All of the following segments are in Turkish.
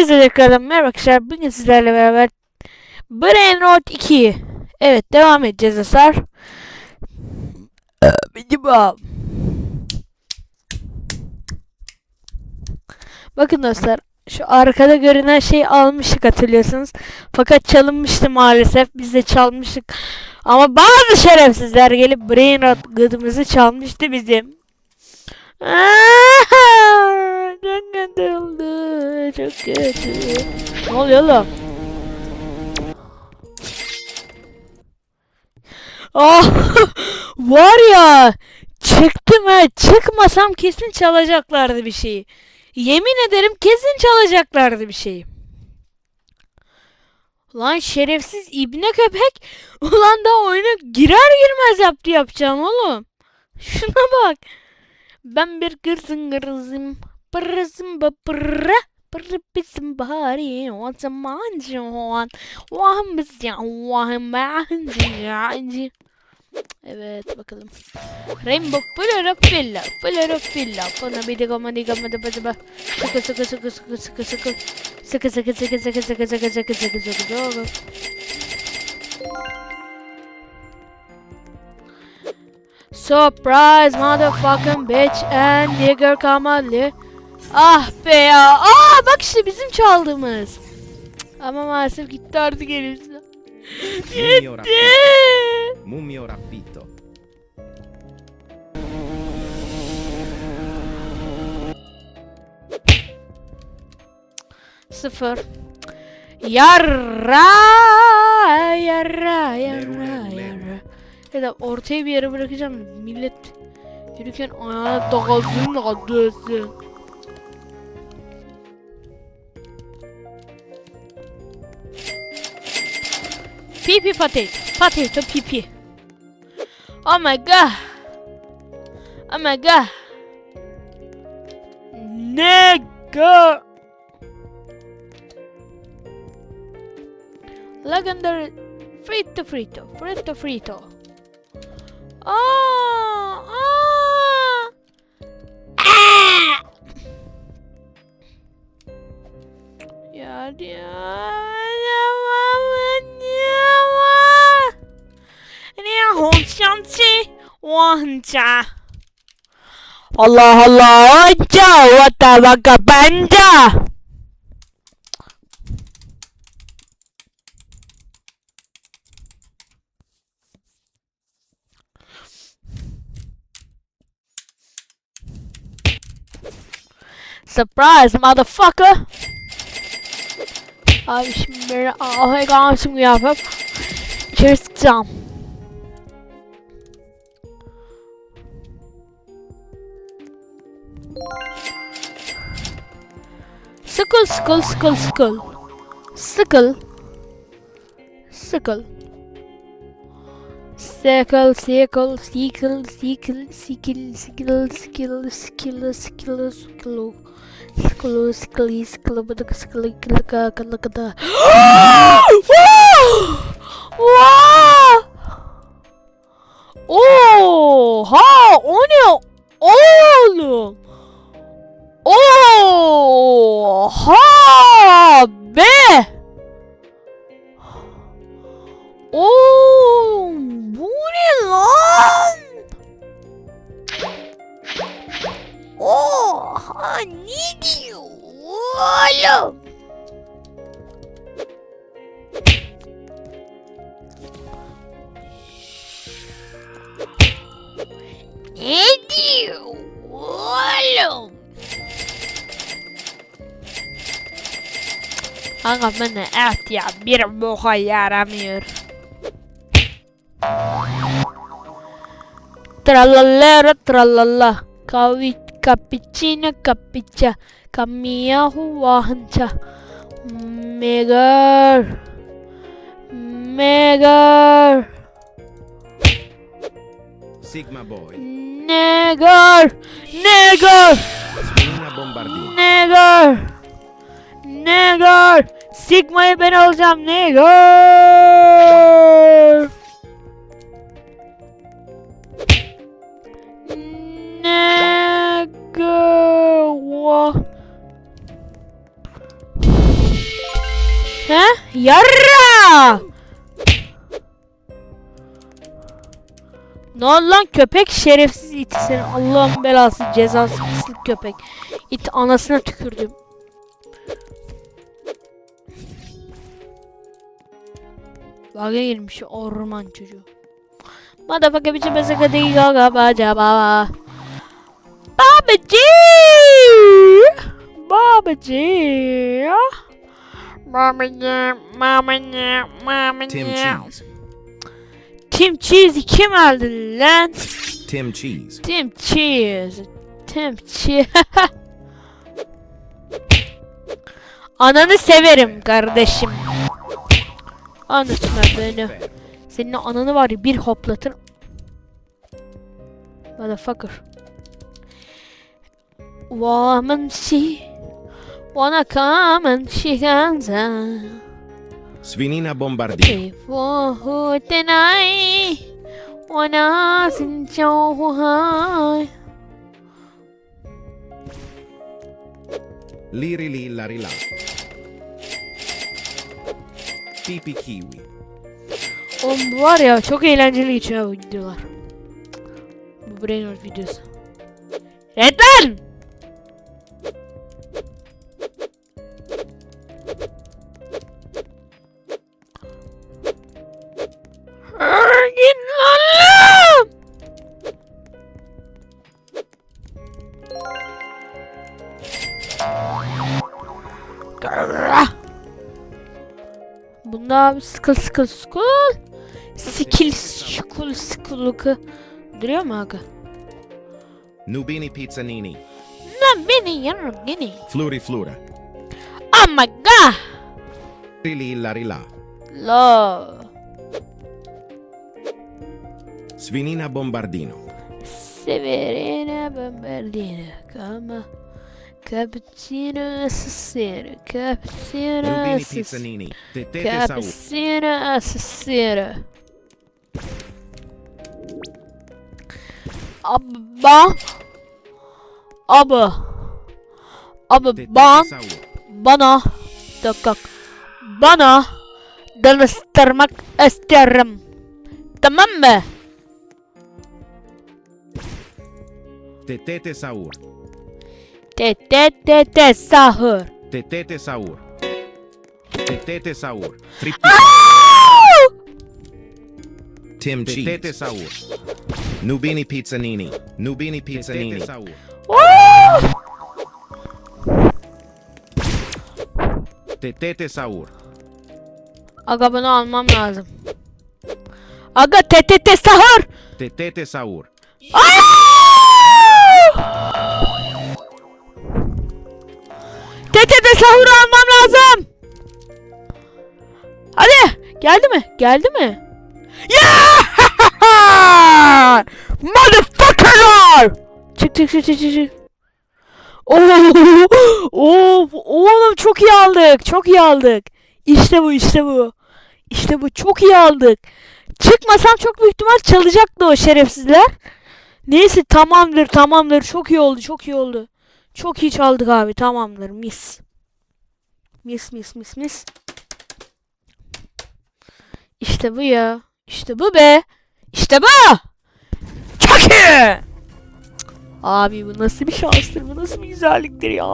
Hepinize tekrardan merhaba arkadaşlar. Bugün sizlerle beraber Brain Rot 2. Evet devam edeceğiz Asar. Benim ağam. Bakın dostlar. Şu arkada görünen şeyi almıştık hatırlıyorsunuz. Fakat çalınmıştı maalesef. Biz de çalmıştık. Ama bazı şerefsizler gelip Brain Rot gıdımızı çalmıştı bizim. Aaaa! Çok kötü. Çok kötü. Ne oluyor oğlum? Ah! Var ya! Çıktım ha. Çıkmasam kesin çalacaklardı bir şeyi. Yemin ederim kesin çalacaklardı bir şeyi. Lan şerefsiz ibne köpek. Ulan da oyuna girer girmez yaptı yapacağım oğlum. Şuna bak. Ben bir gırzın gırzım. Pırrızım bapırra. Pırrı bizim bari. O zaman can. Vahım ya. Vahım ben Evet bakalım. Rainbow. Flora Filla. Bana bir de gama di gama da bada ba. Sıkı sıkı sıkı sıkı sıkı sıkı. Sıkı sıkı sıkı sıkı sıkı sıkı sıkı sıkı sıkı Surprise motherfucking bitch and nigger kamalı. Ah be ya. Aa bak işte bizim çaldığımız. Ama maalesef gitti artık elimizden. Mumio Gitti. rapito. Mumio rapito. Sıfır. Yarra yarra yarra yarra. Ya ortaya bir yere bırakacağım. Millet yürürken ayağına takılsın dönsün. Pipi potato. Potato pipi. Oh my god. Oh my god. Nigga. Legendary frito frito frito frito. 啊啊！呀爹！你妈不娘啊？你很生气，我很渣。hello hello，叫我打我个班长。Surprise, motherfucker! Abi şimdi beni kalmışım yapıp içeri sıkacağım. Sıkıl sıkıl sıkıl sıkıl. Sıkıl. Sıkıl. Sıkıl sıkıl sıkıl sıkıl sıkıl sıkıl sıkıl sıkıl sıkıl sıkıl Sıkılı sıkılı sıkılı bıdık sıkılı kılı kılı kılı kılı Oha o ne oğlum Oha be 뭐래 오, I need you. 얼른. 에디오 얼른. أنا من أعطي عبير مخيار أمير Tralalera, tralala. Kavi kapichina kapicha. Kamiyahu wahancha. Megar. Megar. Sigma Boy. Negar. Negar. Negar. Negar. Sigma Benozam Negar. Negar. He? Yarra! Ne oldu lan köpek şerefsiz it senin Allah'ın belası cezası pislik köpek. İt anasına tükürdüm. Baga girmiş orman çocuğu. Motherfucker besaka değil gaga baca baba. Babacı! Babacı! Babacı, babacı, babacı. Tim Cheese. Tim Cheese'i kim aldı lan? Tim Cheese. Tim Cheese. Tim Cheese. Ananı severim kardeşim. Anlatma beni. Senin ananı var ya bir hoplatır. Motherfucker. Woman she wanna come and she comes out. Svinina Bombardino. Wanna high. Liri li la. Pipi Kiwi. Oğlum var ya çok eğlenceli geçiyor bu videolar. Bu Brainrot videosu. Evet lan! Sıkıl sıkıl sıkıl. Skill sıkıl sıkılıkı. Duruyor mu aga? Nubini Pizzanini. Lan beni yanırım yine. Fluri Flura. Oh my god! Liri li la rila. La. Svinina Bombardino. Severina Bombardina. Kama. Cappuccino assassino. Cappuccino assassino. Cappuccino assassino. Abba. Abba. Abba ban. Tetete Saur. bana dakika bana danıştırmak isterim. Tamam mı? Tetete Saur. Te te te te sahur. Tetete Saur. Tetete Saur. Trippi. Tim Cheese. Tetete Saur. Nubini Pizzanini. Nubini Pizzanini. Tetete Saur. Woo! Tetete Saur. Aga bunu almam lazım. Aga te te te sahur. Tetete Saur. Te te sahur almam lazım. Hadi geldi mi? Geldi mi? Yeah! Motherfuckerlar! Çık çık çık çık çık. of, oğlum çok iyi aldık. Çok iyi aldık. İşte bu işte bu. İşte bu çok iyi aldık. Çıkmasam çok büyük ihtimal çalacaktı o şerefsizler. Neyse tamamdır tamamdır. Çok iyi oldu çok iyi oldu. Çok iyi çaldık abi tamamdır mis. Mis mis mis mis. İşte bu ya. İşte bu be. İşte bu. Çok iyi. Abi bu nasıl bir şanstır bu nasıl bir güzelliktir ya.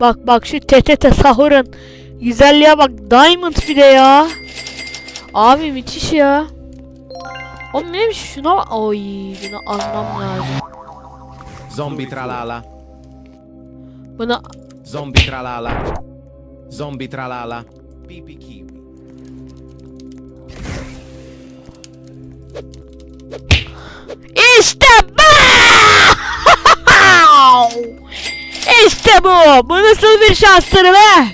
bak bak şu TTT sahurun güzelliğe bak diamond bir de ya. Abi müthiş ya. O neymiş şuna bak. Oy bunu almam lazım. Zombie tralala. Bunu Zombie tralala. Zombie tralala. Pipi Kiwi. İşte bu! işte bu! Bu nasıl bir şanstır be?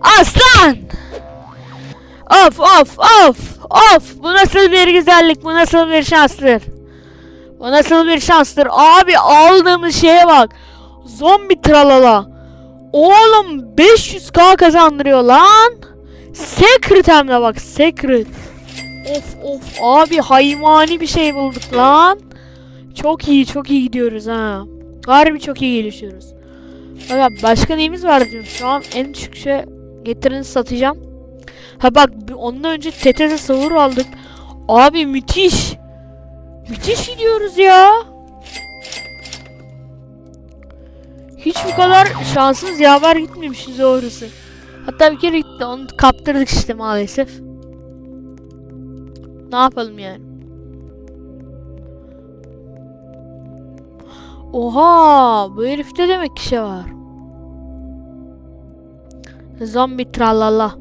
Aslan! Of of of of! Bu nasıl bir güzellik? Bu nasıl bir şanstır? Bu nasıl bir şanstır? Abi aldığımız şeye bak. Zombi tralala. Oğlum 500k kazandırıyor lan. Secret hem de bak secret. Of of abi hayvani bir şey bulduk lan. Çok iyi çok iyi gidiyoruz ha. Harbi çok iyi gelişiyoruz. Bak başka neyimiz var diyorum. Şu an en düşük şey getirini satacağım. Ha bak ondan önce TTT savur aldık. Abi müthiş. Müthiş gidiyoruz ya. Hiç bu kadar şansımız yaver gitmemişiz doğrusu. Hatta bir kere gitti onu kaptırdık işte maalesef. Ne yapalım yani? Oha bu herifte demek ki şey var. Zombi tralala.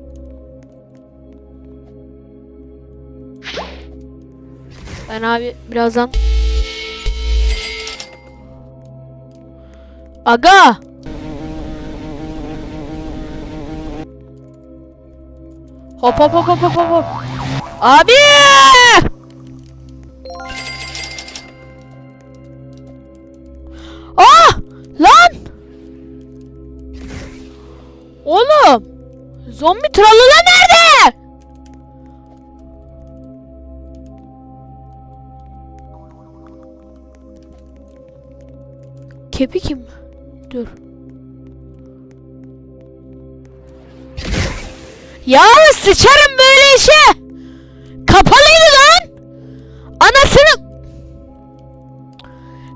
Ben abi birazdan Aga! Hop hop hop hop hop hop. Abi! Ah! Lan! Oğlum! Zombi tralala nerede? Kepi kim? Dur. Ya sıçarım böyle işe. Kapalıydı lan. Anasını.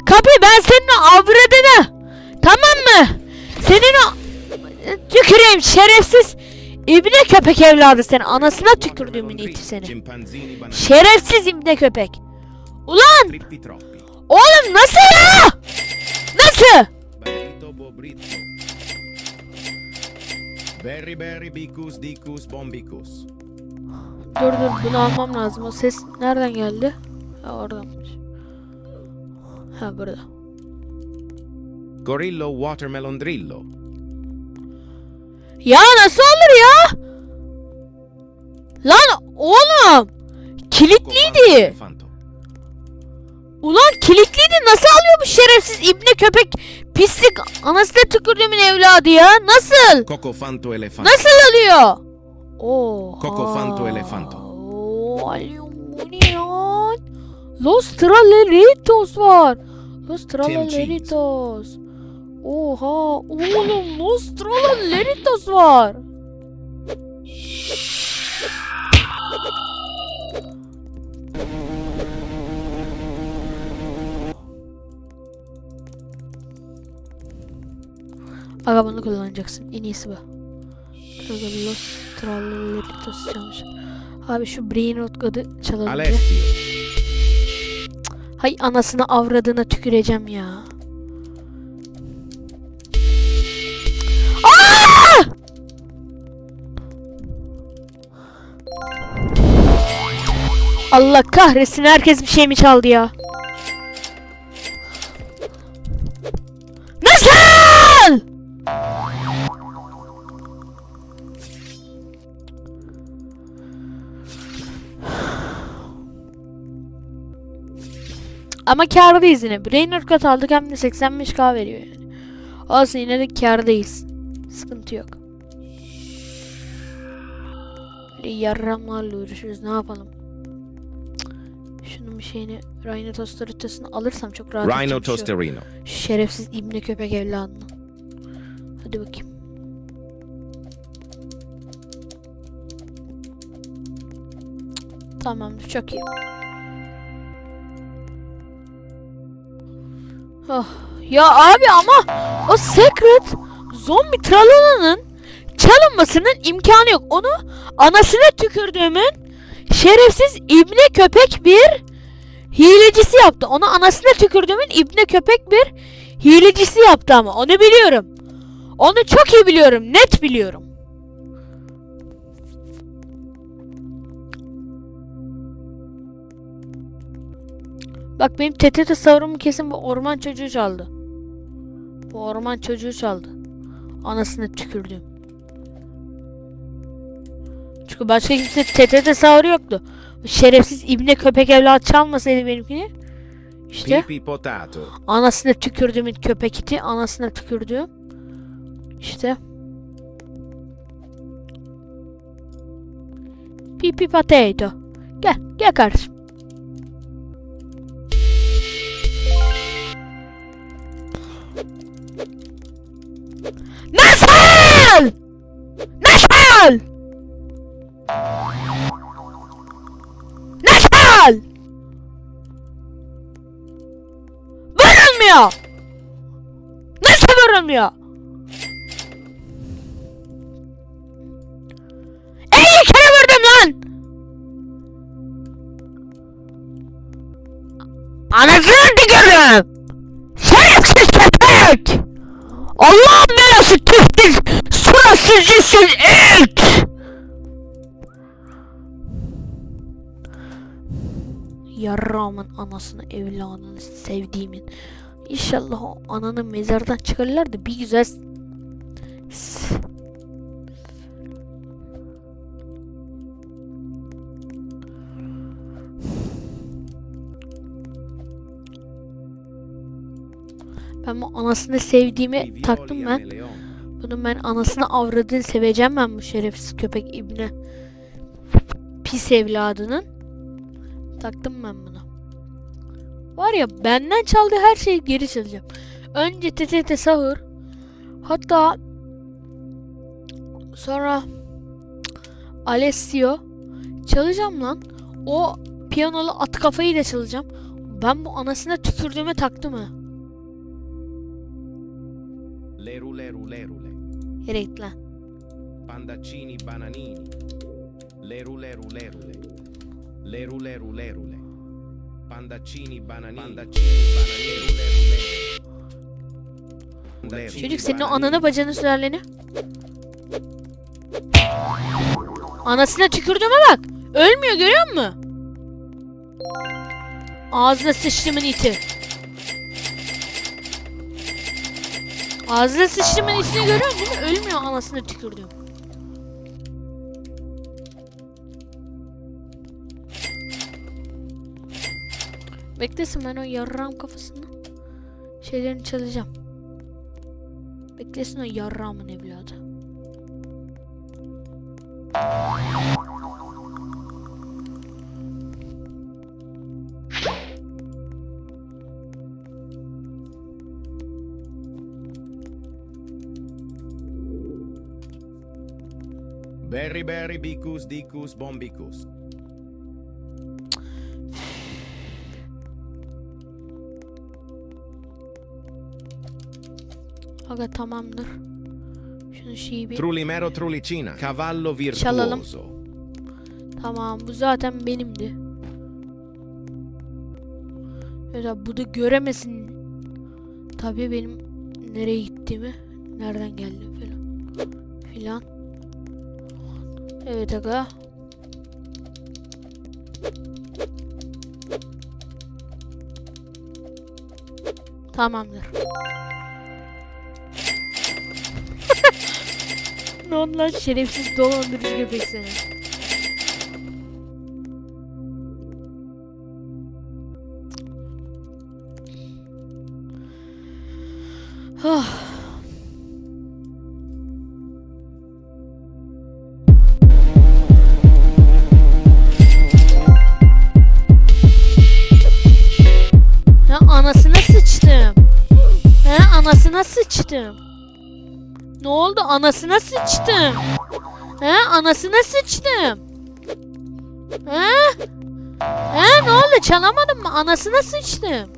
Kapı ben senin avradını. Tamam mı? Senin o... Tüküreyim şerefsiz. İbne köpek evladı seni. Anasına tükürdüğümün iti seni. Şerefsiz ibne köpek. Ulan oğlum nasıl ya? Nasıl? Bobrito. Berry berry bicus dicus bombicus. Dur dur bunu almam lazım. O ses nereden geldi? Ha oradanmış. Ha burada. Gorillo watermelon drillo. Ya nasıl olur ya? Lan oğlum. Kilitliydi. Ulan kilitliydi. Nasıl alıyor bu şerefsiz ibne köpek pislik anasına tükürdüğümün evladı ya? Nasıl? Cocofanto elefanto. Nasıl alıyor? Oo. Cocofanto elefanto. Oo? Los Traleritos var. Los Traleritos. Oha oğlum Los Traleritos var. Aga bunu kullanacaksın. En iyisi bu. Aga Los Traleritos çalmış. Abi şu Brain Rot adı çalalım. Hay anasını avradına tüküreceğim ya. Aa! Allah kahretsin herkes bir şey mi çaldı ya? Ama kârdayız yine. Brainer kat aldık hem de 85k veriyor yani. Olsun yine de kârdayız. Sıkıntı yok. Böyle yarramlarla uğraşıyoruz. Ne yapalım? Şunun bir şeyini Rhino Tostoritos'unu alırsam çok rahat Rhino şu tosterino. Şerefsiz ibne köpek evladını. Hadi bakayım. Tamamdır çok iyi. Oh. Ya abi ama o Secret Zombi Tralala'nın çalınmasının imkanı yok. Onu anasına tükürdüğümün şerefsiz ibne köpek bir hilecisi yaptı. Onu anasına tükürdüğümün ibne köpek bir hilecisi yaptı ama onu biliyorum. Onu çok iyi biliyorum. Net biliyorum. Bak benim TTT savurumu kesin bu orman çocuğu çaldı. Bu orman çocuğu çaldı. Anasını tükürdüm. Çünkü başka kimse TTT savuru yoktu. Bu şerefsiz ibne köpek evlat çalmasaydı benimkini. İşte anasına tükürdüğümün köpek iti. Anasına tükürdüğüm. İşte. Pipi potato. Gel, gel kardeşim. Nasıl? Nasıl? Vurulmuyor. Nasıl vurulmuyor? 50 kere vurdum lan. Anasını tükürdüm. Şerefsiz köpek. Allah'ın belası tühsiz, yüzsüz it. Yarrağımın anasını evladını sevdiğimin. İnşallah o ananı mezardan çıkarırlar da bir güzel Ben bu anasını sevdiğimi taktım ben. Bunun ben anasını avradını seveceğim ben bu şerefsiz köpek ibne. Pis evladının. Taktım ben bunu. Var ya benden çaldığı her şeyi geri çalacağım. Önce TTT sahur. Hatta sonra Alessio çalacağım lan. O piyanolu at kafayı da çalacağım. Ben bu anasına tükürdüğüme taktım ha. Leru leru lerule. Lan. Pandaccini bananini. Leru leru lerule. Leru leru lerule. Pandaccini bananini. Pandaccini bananini. Çocuk senin o ananı bacını sürerleni. Anasına tükürdüğüme bak. Ölmüyor görüyor musun? Ağzına sıçtımın iti. Ağzına sıçtımın itini görüyor musun? Ölmüyor anasına tükürdüğüm. Beklesin ben o yarram kafasını şeylerini çalacağım. Beklesin o yarramın evladı. Berry berry bicus dicus bombicus. Aga tamamdır. Şunu şeyi bir... Trulimero trulicina. Cavallo Çalalım. virtuoso. Tamam bu zaten benimdi. Abi bu da göremesin. Tabii benim nereye gittiğimi, nereden geldim falan filan. Evet aga. Tamamdır. ne oldu lan şerefsiz dolandırıcı köpek seni. Sıçtım. Ne oldu? Anasına sıçtım. He anasına sıçtım. He? He ne oldu? Çalamadım mı? Anasına sıçtım.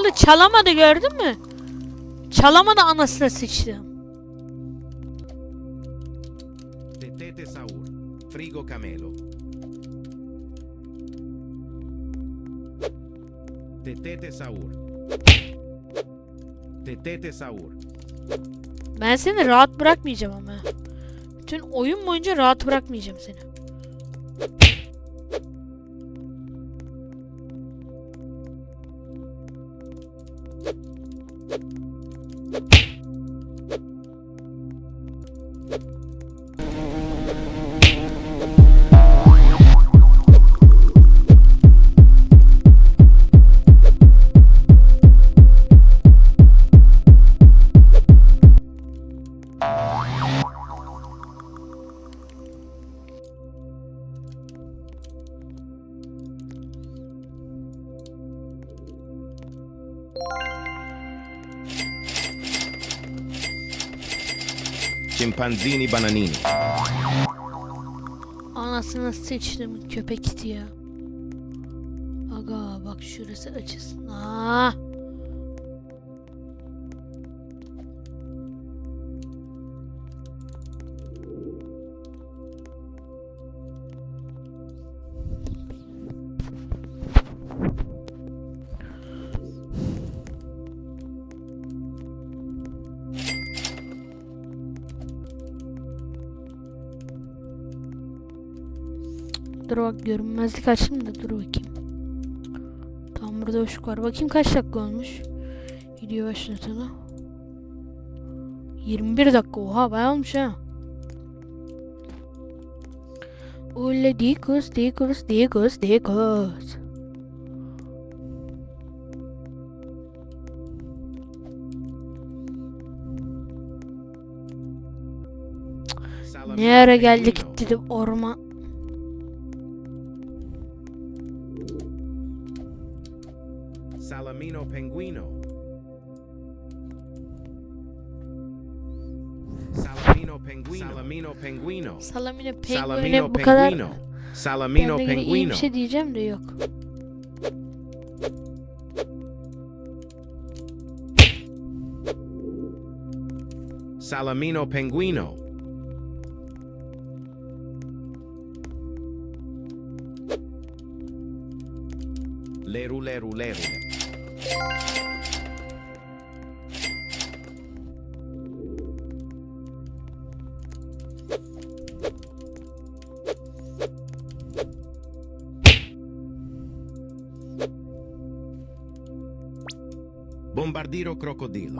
Oldu? Çalamadı gördün mü? Çalamadı anasına sıçtım. Tetete saur. Frigo camelo. Tetete saur. Tetete saur. Ben seni rahat bırakmayacağım ama. Bütün oyun boyunca rahat bırakmayacağım seni. you Scimpanzini bananini. Anasını sıçtım köpek iti ya. Aga bak şurası açılsın. Aa. Dur bak görünmezlik açtım da dur bakayım. Tam burada boşluk var. Bakayım kaç dakika olmuş. Video başlatılı. 21 dakika. Oha bayağı olmuş ha. Dikus dikus dikus dikus. Salamino Ne ara geldik dedim orman. Salamino penguino. Salamino penguino. Salamino penguino. Salamino penguine bu kadar penguino. Salamino yine iyi penguino. bir şey diyeceğim de yok. Salamino penguino. Leru leru leru. Bombardiro crocodilo.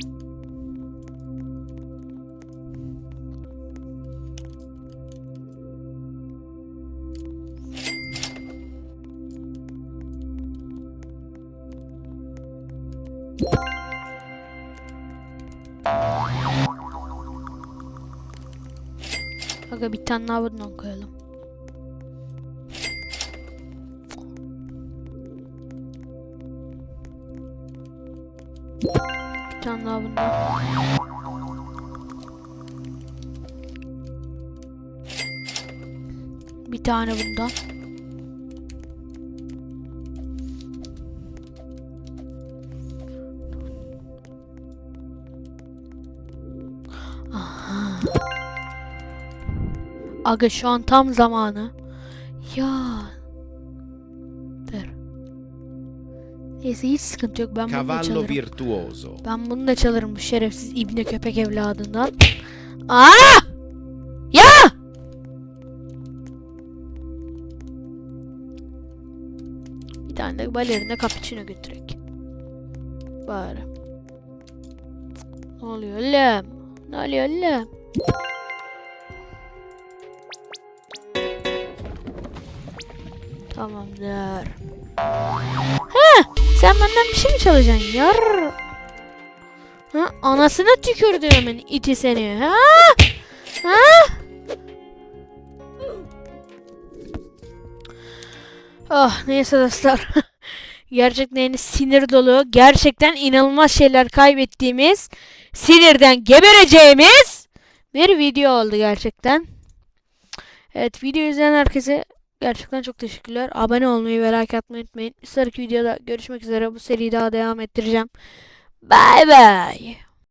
Aga bir tane. Bir tane bundan. Bir tane bundan. Aha. Aga şu an tam zamanı. Ya. Neyse hiç sıkıntı yok. Ben bunu da Cavallo çalarım. virtuoso. Ben bunu da çalarım bu şerefsiz ibne köpek evladından. Aa! Ya! Bir tane de balerina cappuccino götürek. Bari. Ne oluyor oğlum? Ne oluyor oğlum? Tamamdır. He, sen benden bir şey mi çalacaksın yar? Ha, anasına tükürdüğümün iti seni. Ha? Ha? Ah neyse dostlar. Gerçekten sinir dolu, gerçekten inanılmaz şeyler kaybettiğimiz, sinirden gebereceğimiz bir video oldu gerçekten. Evet video izleyen herkese gerçekten çok teşekkürler. Abone olmayı ve like atmayı unutmayın. Bir sonraki videoda görüşmek üzere. Bu seriyi daha devam ettireceğim. Bye bye.